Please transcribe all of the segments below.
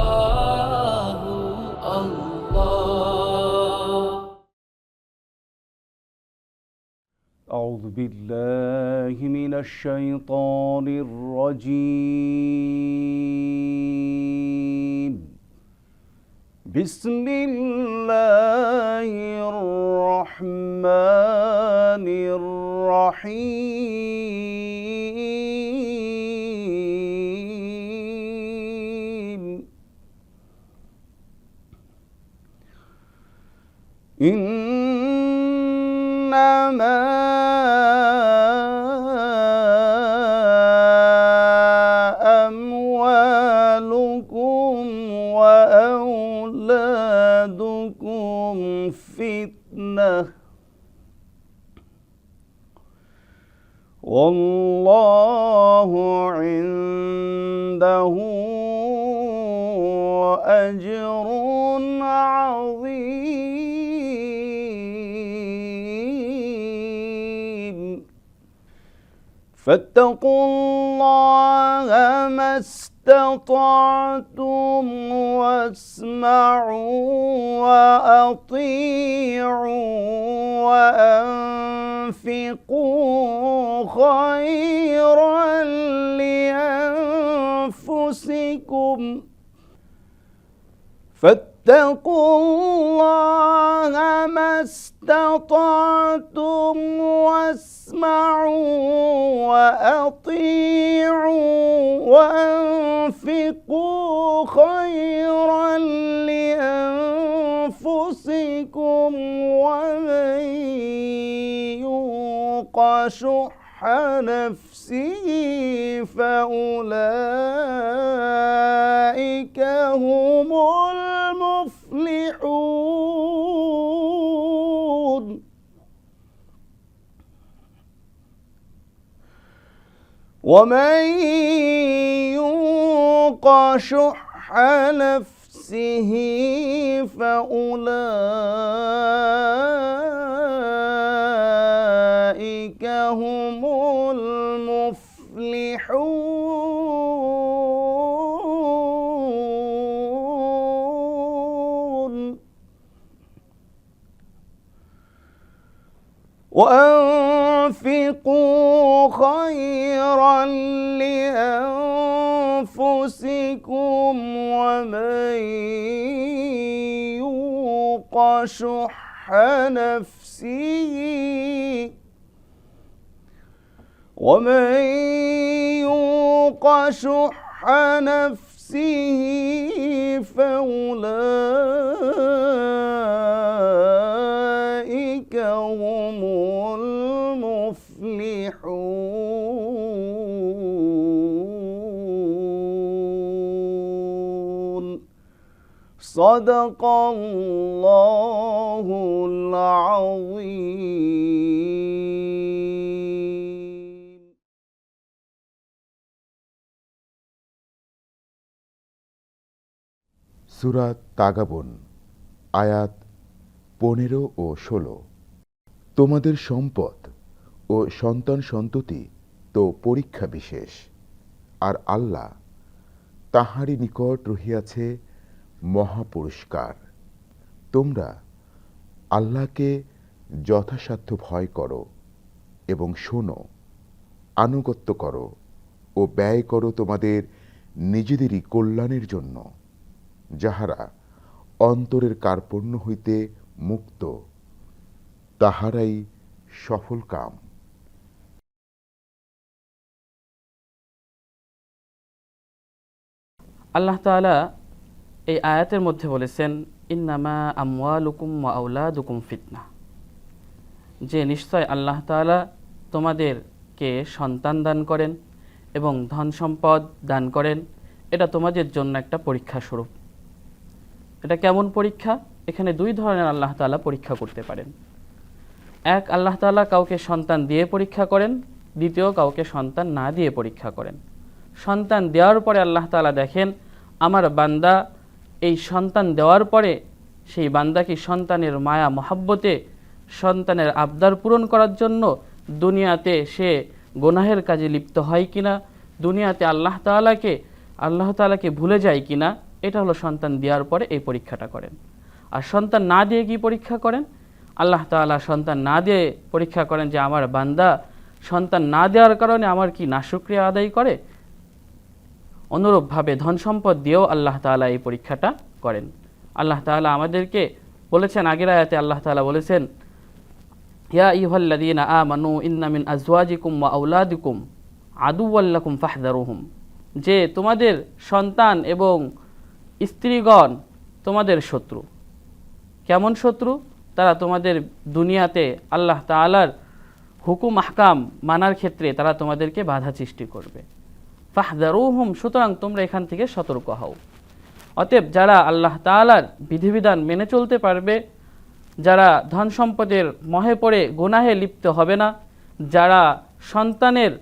الله الله أعوذ بالله من الشيطان الرجيم. بسم الله الرحمن الرحيم. إنما أموالكم وأولادكم فتنة. والله عنده أجر عظيم. فاتقوا الله ما استطعتم واسمعوا وأطيعوا وأنفقوا خيرا لأنفسكم. فاتقوا الله ما استطعتم واسمعوا وأطيعوا وأنفقوا خيرا لأنفسكم ومن يوق شح نفسه فأولئك ومن يوق شح نفسه فأولئك هم المفلحون. وأنفقوا خيرا لأنفسكم ومن يوق شح نفسه ومن يوق شح نفسه فأولئك صدق الله العظيم সুরা তাগাবন আয়াত পনেরো ও ষোলো তোমাদের সম্পদ ও সন্তান সন্ততি তো পরীক্ষা বিশেষ আর আল্লাহ তাহারই নিকট রহিয়াছে মহাপুরস্কার তোমরা আল্লাহকে যথাসাধ্য ভয় করো এবং শোনো, আনুগত্য করো ও ব্যয় করো তোমাদের নিজেদেরই কল্যাণের জন্য, যাহারা অন্তরের কার্পণ্য হইতে মুক্ত, তাহারাই সফল কাম। আল্লাহ তাআলা এই আয়াতের মধ্যে বলেছেন, ইন্নামা আমওয়ালুকুম ওয়া আউলাদুকুম ফিতনা। যে নিশ্চয় আল্লাহ তাআলা তোমাদেরকে সন্তান দান করেন এবং ধন সম্পদ দান করেন, এটা তোমাদের জন্য একটা পরীক্ষা স্বরূপ। এটা কেমন পরীক্ষা? এখানে দুই ধরনের আল্লাহ তাআলা পরীক্ষা করতে পারেন। এক, আল্লাহ তাআলা কাউকে সন্তান দিয়ে পরীক্ষা করেন। দ্বিতীয়, কাউকে সন্তান না দিয়ে পরীক্ষা করেন। সন্তান দেওয়ার পরে আল্লাহ তাআলা দেখেন, আমার বান্দা এই সন্তান দেওয়ার পরে সেই বান্দাকে সন্তানের মায়া, মহাব্বতে সন্তানের আবদার পূরণ করার জন্য দুনিয়াতে সে গোনাহের কাজে লিপ্ত হয় কিনা, দুনিয়াতে আল্লাহ তাআলাকে আল্লাহ তাআলাকে ভুলে যায় কিনা, এটা হলো সন্তান দেওয়ার পরে এই পরীক্ষাটা করেন। আর সন্তান না দিয়ে কি পরীক্ষা করেন? আল্লাহ তাআলা সন্তান না দিয়ে পরীক্ষা করেন যে আমার বান্দা সন্তান না দেওয়ার কারণে আমার কি নাশুক্রিয়া আদায় করে? অনুরূপভাবে ধন সম্পদ দিয়েও আল্লাহ তাআলা এই পরীক্ষাটা করেন। আল্লাহ তাআলা আমাদেরকে বলেছেন, আগের আয়াতে আল্লাহ তাআলা বলেছেন, ইয়া ইহল্লাদিনা ইন্না মিন আজওয়াজিকুম ওয়া আউলাদিকুম আদুওয়াল্লাকুম ফাহদারুহুম। যে তোমাদের সন্তান এবং স্ত্রীগণ তোমাদের শত্রু। কেমন শত্রু? তারা তোমাদের দুনিয়াতে আল্লাহ তাআলার হুকুম, আহকাম মানার ক্ষেত্রে তারা তোমাদেরকে বাধা সৃষ্টি করবে। ফাহদারুহুম, সুতরাং তোমরা এখান থেকে সতর্ক হও। অতএব যারা আল্লাহ তাআলার বিধিবিধান মেনে চলতে পারবে, যারা ধন সম্পদের মহে পড়ে গুনাহে লিপ্ত হবে না, যারা সন্তানের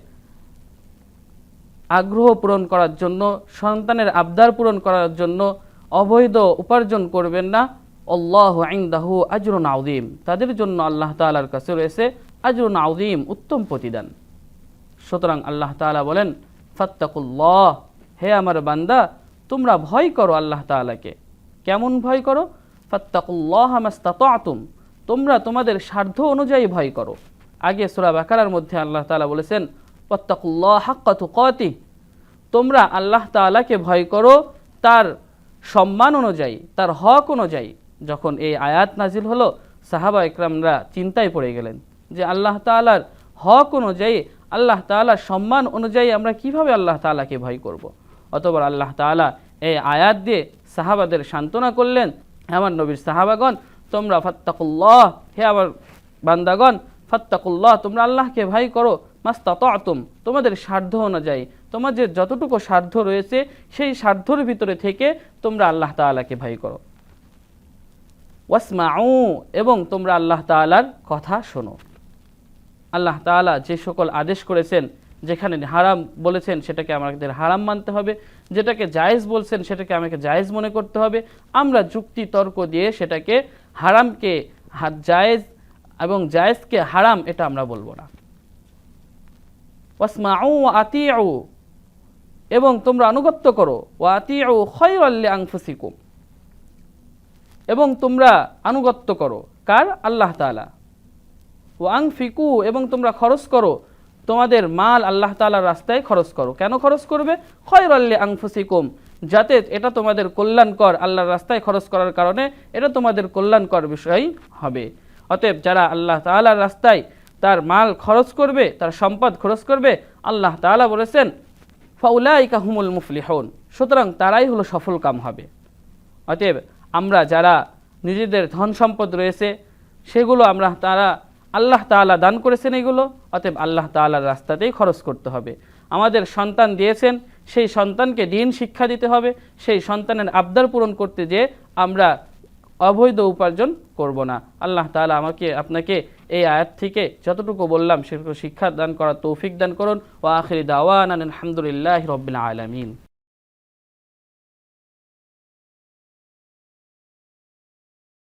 আগ্রহ পূরণ করার জন্য, সন্তানের আবদার পূরণ করার জন্য অবৈধ উপার্জন করবেন না, আল্লাহ আইন্দাহু আজরুন আউদিম তাদের জন্য আল্লাহ তাআলার কাছে রয়েছে আজরুন আউদিম উত্তম প্রতিদান। সুতরাং আল্লাহ তাআলা বলেন ফাত্তাকুল্লাহ। হে আমার বান্দা, তোমরা ভয় করো আল্লাহ তাআলাকে। কেমন ভয় করো? ফাত্তাকুল্লাহ মাস্তাতাতুম। তোমরা তোমাদের সাধ্য অনুযায়ী ভয় করো। আগে সূরা বাকারার মধ্যে আল্লাহ তাআলা বলেছেন ফাত্তাকুল্লাহ হাক্কা তুকাতি তোমরা আল্লাহ তাআলাকে ভয় করো তার সম্মান অনুযায়ী, তার হক অনুযায়ী। যখন এই আয়াত নাজিল হলো সাহাবা একরামরা চিন্তায় পড়ে গেলেন যে আল্লাহ তাআলার হক অনুযায়ী আল্লাহ তাআলার সম্মান অনুযায়ী আমরা কীভাবে আল্লাহ তাআলাকে ভয় করব। অতবার আল্লাহ তাআলা এই আয়াত দিয়ে সাহাবাদের সান্ত্বনা করলেন, আমার নবীর সাহাবাগণ, তোমরা ফাত্তাকুল্লাহ, হে আমার বান্দাগণ, ফাত্তাকুল্লাহ, তোমরা আল্লাহকে ভয় করো মাস্তাতুম তোমাদের সাধ্য অনুযায়ী, তোমাদের যতটুকু সাধ্য রয়েছে, সেই সাধ্যর ভিতরে থেকে তোমরা আল্লাহ তাআলাকে ভয় করো ওয়াসমাউ, এবং তোমরা আল্লাহ তাআলার কথা শোনো আল্লাহ তাআলা যে সকল আদেশ করেছেন, যেখানে হারাম বলেছেন, সেটাকে আমাদের হারাম মানতে হবে। যেটাকে জায়েজ বলছেন, সেটাকে আমাকে জায়েজ মনে করতে হবে। আমরা যুক্তি, তর্ক দিয়ে সেটাকে হারামকে জায়েজ এবং জায়েজকে হারাম, এটা আমরা বলব না। ওয়াসমাউ আতিউ, এবং তোমরা আনুগত্য করো। ও আতিউ খয়রাল্লি আনফুসিকুম এবং তোমরা আনুগত্য করো। কার? আল্লাহ তাআলা। ও আং ফিকু এবং তোমরা খরচ করো। তোমাদের মাল আল্লাহ তাআলার রাস্তায় খরচ করো। কেন খরচ করবে? খয়রাল্লি আংফুসিকুম যাতে এটা তোমাদের কল্যাণকর, আল্লাহর রাস্তায় খরচ করার কারণে এটা তোমাদের কল্যাণকর বিষয় হবে। অতএব যারা আল্লাহ তাআলার রাস্তায় তার মাল খরচ করবে, তার সম্পদ খরচ করবে, আল্লাহ তাআলা বলেছেন, ফাউলাইকা হুমুল মুফলিহুন, সুতরাং তারাই হলো সফল কাম হবে। অতএব আমরা যারা নিজেদের ধন সম্পদ রয়েছে, সেগুলো আমরা তারা আল্লাহ তাআলা দান করেছেন এগুলো, অতএব আল্লাহ তাআলার রাস্তাতেই খরচ করতে হবে। আমাদের সন্তান দিয়েছেন, সেই সন্তানকে দিন শিক্ষা দিতে হবে, সেই সন্তানের আবদার পূরণ করতে যে আমরা অবৈধ উপার্জন করব না। আল্লাহ তাআলা আমাকে, আপনাকে এই আয়াত থেকে যতটুকু বললাম, সেটুকু শিক্ষা দান করার তৌফিক দান করুন। ও আখিরি দাওয়ান আলহামদুলিল্লাহ রবিল আলমিন।